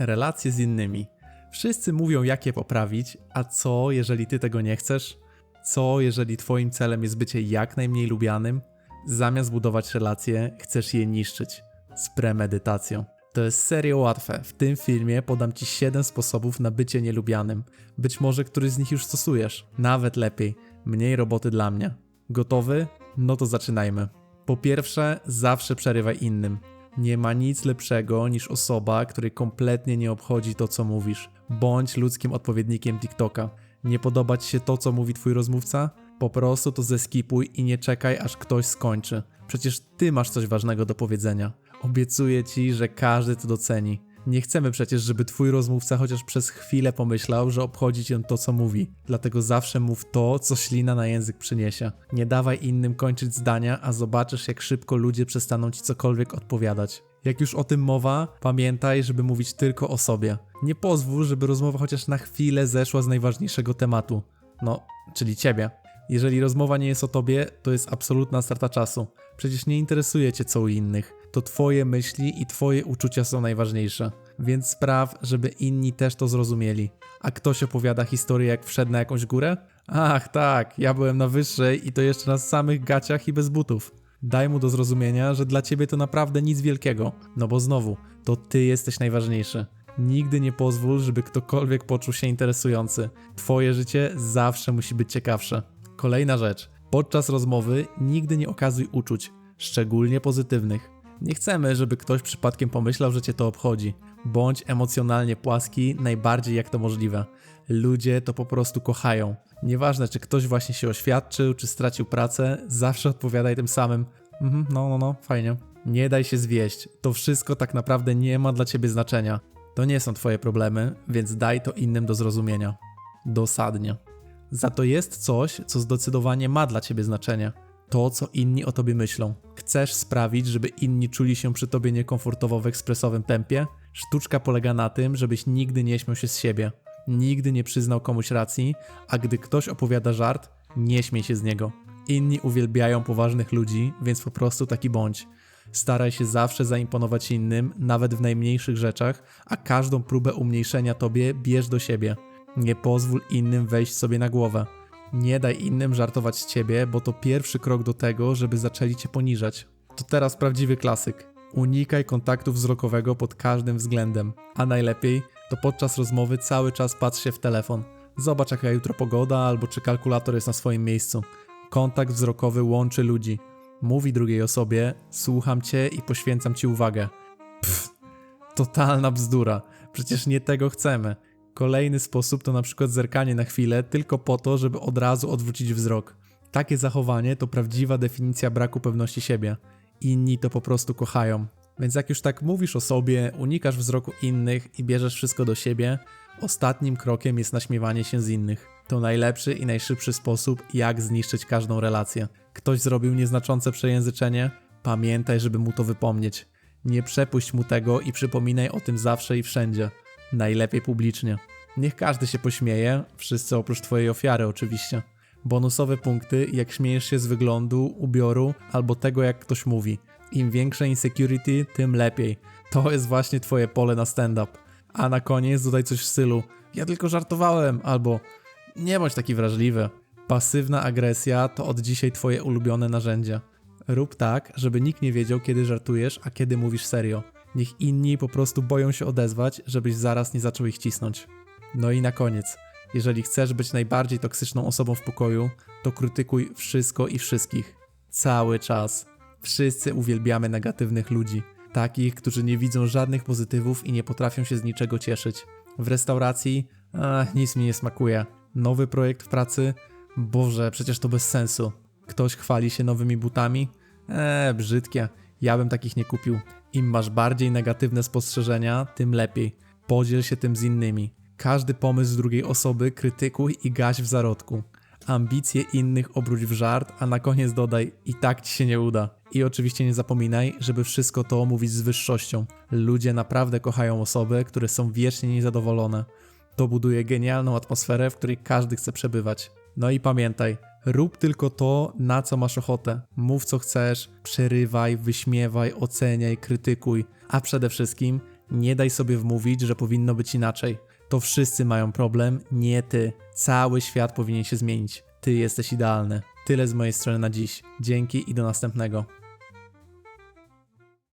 Relacje z innymi. Wszyscy mówią, jak je poprawić, a co, jeżeli ty tego nie chcesz? Co, jeżeli twoim celem jest bycie jak najmniej lubianym? Zamiast budować relacje, chcesz je niszczyć. Z premedytacją. To jest serio łatwe. W tym filmie podam ci 7 sposobów na bycie nielubianym. Być może któryś z nich już stosujesz. Nawet lepiej. Mniej roboty dla mnie. Gotowy? No to zaczynajmy. Po pierwsze, zawsze przerywaj innym. Nie ma nic lepszego niż osoba, której kompletnie nie obchodzi to, co mówisz. Bądź ludzkim odpowiednikiem TikToka. Nie podoba ci się to, co mówi twój rozmówca? Po prostu to zeskipuj i nie czekaj, aż ktoś skończy. Przecież ty masz coś ważnego do powiedzenia. Obiecuję ci, że każdy to doceni. Nie chcemy przecież, żeby twój rozmówca chociaż przez chwilę pomyślał, że obchodzi cię to, co mówi. Dlatego zawsze mów to, co ślina na język przyniesie. Nie dawaj innym kończyć zdania, a zobaczysz, jak szybko ludzie przestaną ci cokolwiek odpowiadać. Jak już o tym mowa, pamiętaj, żeby mówić tylko o sobie. Nie pozwól, żeby rozmowa chociaż na chwilę zeszła z najważniejszego tematu. No, czyli ciebie. Jeżeli rozmowa nie jest o tobie, to jest absolutna strata czasu. Przecież nie interesuje cię co u innych. To twoje myśli i twoje uczucia są najważniejsze. Więc spraw, żeby inni też to zrozumieli. A ktoś opowiada historię, jak wszedł na jakąś górę? Ach, tak, ja byłem na wyższej i to jeszcze na samych gaciach i bez butów. Daj mu do zrozumienia, że dla ciebie to naprawdę nic wielkiego. No bo znowu, to ty jesteś najważniejszy. Nigdy nie pozwól, żeby ktokolwiek poczuł się interesujący. Twoje życie zawsze musi być ciekawsze. Kolejna rzecz. Podczas rozmowy nigdy nie okazuj uczuć, szczególnie pozytywnych. Nie chcemy, żeby ktoś przypadkiem pomyślał, że cię to obchodzi. Bądź emocjonalnie płaski najbardziej jak to możliwe. Ludzie to po prostu kochają. Nieważne, czy ktoś właśnie się oświadczył, czy stracił pracę, zawsze odpowiadaj tym samym. Mhm, no, no, no, fajnie. Nie daj się zwieść. To wszystko tak naprawdę nie ma dla ciebie znaczenia. To nie są twoje problemy, więc daj to innym do zrozumienia. Dosadnie. Za to jest coś, co zdecydowanie ma dla ciebie znaczenie. To, co inni o tobie myślą. Chcesz sprawić, żeby inni czuli się przy tobie niekomfortowo w ekspresowym tempie? Sztuczka polega na tym, żebyś nigdy nie śmiał się z siebie. Nigdy nie przyznał komuś racji, a gdy ktoś opowiada żart, nie śmiej się z niego. Inni uwielbiają poważnych ludzi, więc po prostu taki bądź. Staraj się zawsze zaimponować innym, nawet w najmniejszych rzeczach, a każdą próbę umniejszenia tobie bierz do siebie. Nie pozwól innym wejść sobie na głowę. Nie daj innym żartować z ciebie, bo to pierwszy krok do tego, żeby zaczęli cię poniżać. To teraz prawdziwy klasyk. Unikaj kontaktu wzrokowego pod każdym względem, a najlepiej to podczas rozmowy cały czas patrz się w telefon. Zobacz jaka jutro pogoda albo czy kalkulator jest na swoim miejscu. Kontakt wzrokowy łączy ludzi. Mówi drugiej osobie, słucham cię i poświęcam ci uwagę. Pff, totalna bzdura. Przecież nie tego chcemy. Kolejny sposób to na przykład zerkanie na chwilę tylko po to, żeby od razu odwrócić wzrok. Takie zachowanie to prawdziwa definicja braku pewności siebie. Inni to po prostu kochają. Więc jak już tak mówisz o sobie, unikasz wzroku innych i bierzesz wszystko do siebie, ostatnim krokiem jest naśmiewanie się z innych. To najlepszy i najszybszy sposób, jak zniszczyć każdą relację. Ktoś zrobił nieznaczące przejęzyczenie? Pamiętaj, żeby mu to wypomnieć. Nie przepuść mu tego i przypominaj o tym zawsze i wszędzie. Najlepiej publicznie. Niech każdy się pośmieje, wszyscy oprócz twojej ofiary oczywiście. Bonusowe punkty, jak śmiejesz się z wyglądu, ubioru albo tego, jak ktoś mówi. Im większe insecurity, tym lepiej. To jest właśnie twoje pole na stand-up. A na koniec dodaj coś w stylu ja tylko żartowałem albo nie bądź taki wrażliwy. Pasywna agresja to od dzisiaj twoje ulubione narzędzie. Rób tak, żeby nikt nie wiedział, kiedy żartujesz, a kiedy mówisz serio. Niech inni po prostu boją się odezwać, żebyś zaraz nie zaczął ich cisnąć. No i na koniec. Jeżeli chcesz być najbardziej toksyczną osobą w pokoju, to krytykuj wszystko i wszystkich. Cały czas. Wszyscy uwielbiamy negatywnych ludzi. Takich, którzy nie widzą żadnych pozytywów i nie potrafią się z niczego cieszyć. W restauracji, ach, nic mi nie smakuje. Nowy projekt w pracy? Boże, przecież to bez sensu. Ktoś chwali się nowymi butami? Eee, brzydkie. Ja bym takich nie kupił. Im masz bardziej negatywne spostrzeżenia, tym lepiej. Podziel się tym z innymi. Każdy pomysł drugiej osoby krytykuj i gaś w zarodku. Ambicje innych obróć w żart, a na koniec dodaj i tak ci się nie uda. I oczywiście nie zapominaj, żeby wszystko to mówić z wyższością. Ludzie naprawdę kochają osoby, które są wiecznie niezadowolone. To buduje genialną atmosferę, w której każdy chce przebywać. No i pamiętaj, rób tylko to, na co masz ochotę. Mów co chcesz, przerywaj, wyśmiewaj, oceniaj, krytykuj, a przede wszystkim Nie daj sobie wmówić, że powinno być inaczej. To wszyscy mają problem, nie ty. Cały świat powinien się zmienić. Ty jesteś idealny. Tyle z mojej strony na dziś. Dzięki i do następnego.